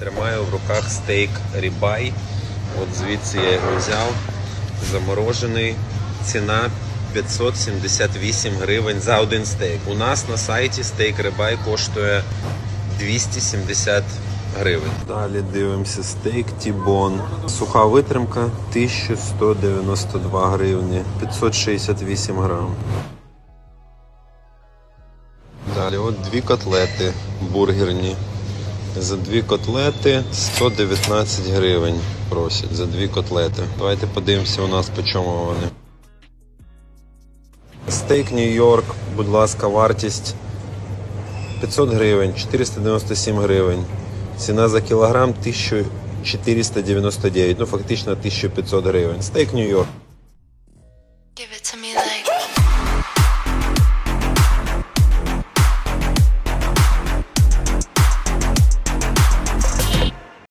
Тримаю в руках стейк рібай. От звідси я його взяв. Заморожений. Ціна 578 гривень за один стейк. У нас на сайті стейк рибай коштує 270 гривень. Далі дивимося стейк Тібон. Суха витримка 1192 гривні, 568 грам. Далі, от дві котлети бургерні. За дві котлети 119 гривень просять за дві котлети. Давайте подивимося у нас по чому вони. Стейк Нью-Йорк, будь ласка, вартість 500 гривень, 497 гривень. Ціна за кілограм 1499, ну фактично 1500 гривень. Стейк Нью-Йорк.